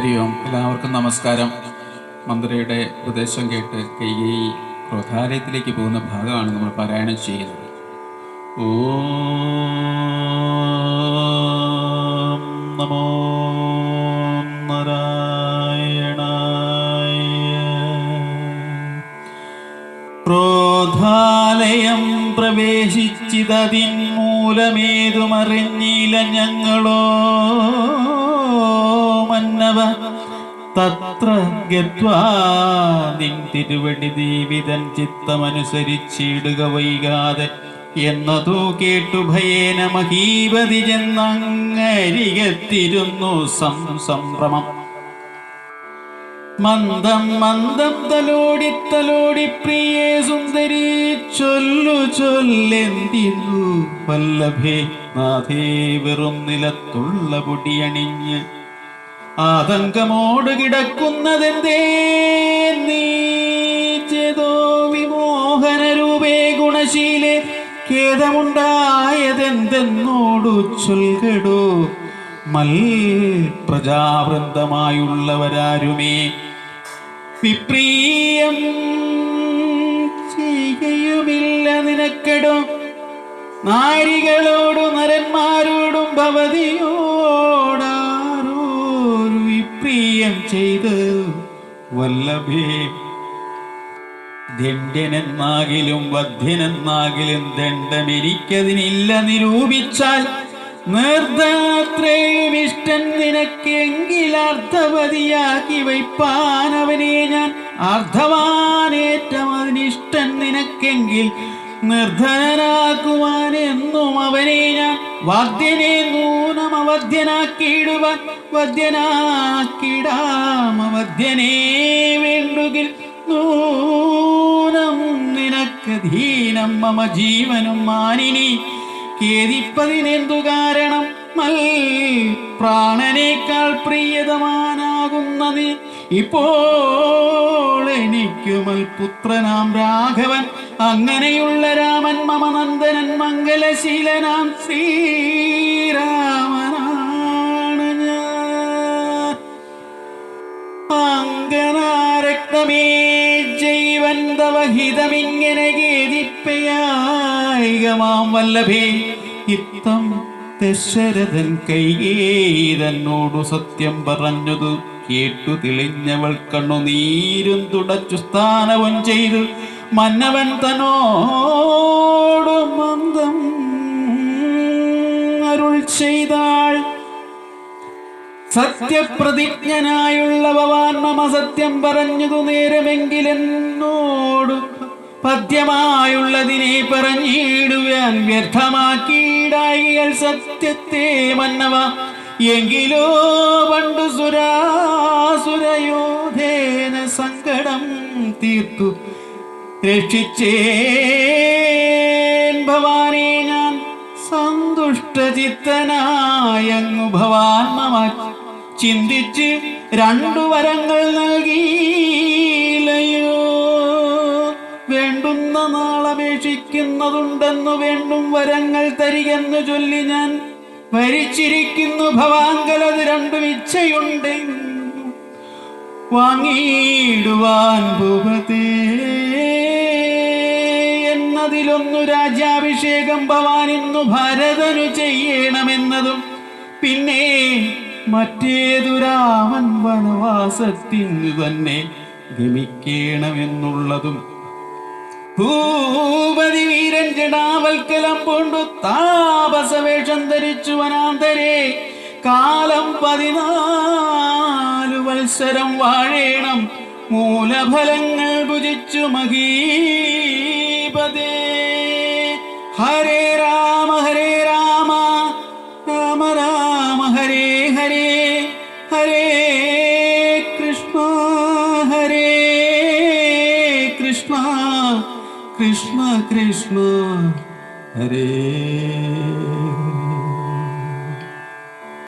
ഹരി ഓം എല്ലാവർക്കും നമസ്കാരം. മന്ത്രിയുടെ ഉപദേശം കേട്ട് കൈകൈ ക്രോധാലയത്തിലേക്ക് പോകുന്ന ഭാഗമാണ് നമ്മൾ പാരായണം ചെയ്യുന്നത്. ഓ നമോ നാരായണായ. ക്രോധാലയം പ്രവേശിച്ചിതതിൻ മൂലമേതുമറിഞ്ഞില്ല ഞങ്ങളോ? മന്നവ തത്ര ഗത്വാ തിരുവടി ദീവിതൻ ചിത്തമനുസരിച്ചിടുക വൈകാതെ. എന്നതു കേട്ടു ഭയേന മഹീപതി ചെന്നങ്ങരികത്തിരുന്നു സംസംഭ്രമം മന്ദം മന്ദം തലോടി തലോടി പ്രിയേ സുന്ദരി ചൊല്ലു ചൊല്ലെന്തിന്നു വല്ലഭേ. നാഥേ വെറും നിലത്തുള്ള പൊടിയണിഞ്ഞ് ആതങ്കമോട് കിടക്കുന്നതെന്തേ? വിമോഹന രൂപേ ഗുണശീലെ. ഖേദമുണ്ടായതെന്തെന്നോടു ചൊൽകടോ. മൽ പ്രജാവൃന്ദമായുള്ളവരാരുമേ. വിപ്രീയം ചെയ്യുമില്ല നിനക്കടോ. നാരികളോടും നരന്മാരോടും ഭവതിയോടാരോരു ചെയ്ത് വല്ലഭേ. ദണ്ഡനന്മാകിലും വധ്യനന്മാകിലും ദണ്ഡമെനിക്കതിനില്ല നിരൂപിച്ചാൽ നിർദ്ദാത്രയും ഇഷ്ടൻ നിനക്കെങ്കിൽ അർത്ഥവതിയാക്കി വയ്പ്പാൻ അവനെ ഞാൻ അർത്ഥവാനേറ്റം അതിനിഷ്ടൻ നിനക്കെങ്കിൽ നിർധനനാക്കുവാൻ എന്നും അവനെ ഞാൻ വാദ്യനെ അവധ്യനാക്കിയിടുവാൻ വധ്യനാക്കിടാമവധ്യനേ വേണ്ടുകിൽ നൂനം നിനക്ക് ധീനം മമ ജീവനും മാനിനി കേതിപ്പതിനെന്തു കാരണം? മൽ പ്രാണനേക്കാൾ പ്രിയതമാനാകുന്ന ഇപ്പോൾ എനിക്ക് മൽപുത്രനാം രാഘവൻ അങ്ങനെയുള്ള രാമൻ മമ നന്ദനൻ മംഗലശീലനാം ശ്രീരാമനാണ് അങ്കനാരക്തമേ ജൈവൻ തവ ഹിതമിങ്ങനെ ഗേദിപ്പയായികമാം വല്ലഭേ ഇത്തം ദശരഥൻ കൈയേതന്നോടു സത്യം പറഞ്ഞതു കേട്ടു തെളിഞ്ഞവൾ കണ്ണുനീരും തുടച്ചു സ്ഥാനവും ചെയ്തു. മന്നവൻ തന്നോടു മന്ദം അരുൾ ചെയ്താൾ. സത്യപ്രതിജ്ഞനായുള്ള ഭവാൻ മമ സത്യം പറഞ്ഞതു നേരമെങ്കിലെന്നോടു പദ്യമായുള്ളതിനെ പറഞ്ഞിടുവാൻ വ്യർത്ഥമാക്കിയിടായികൾ സത്യത്തെ മന്നവ. എങ്കിലോ പണ്ടു സുരാസുരയോധേന സങ്കടം തീർത്തു. രക്ഷിച്ചേൻ ഭവാനെ ഞാൻ സന്തുഷ്ടചിത്തനായങ്ങു ഭവാൻ മമ ചിന്തിച്ച് രണ്ടു വരങ്ങൾ നൽകിയില്ലയോ? വേണ്ടുന്ന നാളപേക്ഷിക്കുന്നതുണ്ടെന്നു വേണ്ടും വരങ്ങൾ തരികെന്നു ചൊല്ലി ഞാൻ ഭരിച്ചിരിക്കുന്നു ഭവാങ്കലത് രണ്ടും ഇച്ഛയുണ്ട്. വാങ്ങിയിടുവാൻ ഭൂപതേ എന്നതിലൊന്നു രാജ്യാഭിഷേകം ഭവാൻ ഇന്നു ഭരതനു ചെയ്യണമെന്നതും പിന്നെ മറ്റേതു രാമൻ വനവാസത്തിനു തന്നെ ഗമിക്കണമെന്നുള്ളതും. ഭൂപതി വീരൻ ജടാവൽക്കലം കൊണ്ടു താപസവേഷം ധരിച്ചു വനാന്തരെ. കാലം പതിനാലു വത്സരം വാഴേണം. മൂലഫലങ്ങൾ ഭുജിച്ചു മഹീപതേ. ഹരേ കൃഷ്ണ കൃഷ്ണ കൃഷ്ണ ഹരേ ഹരേ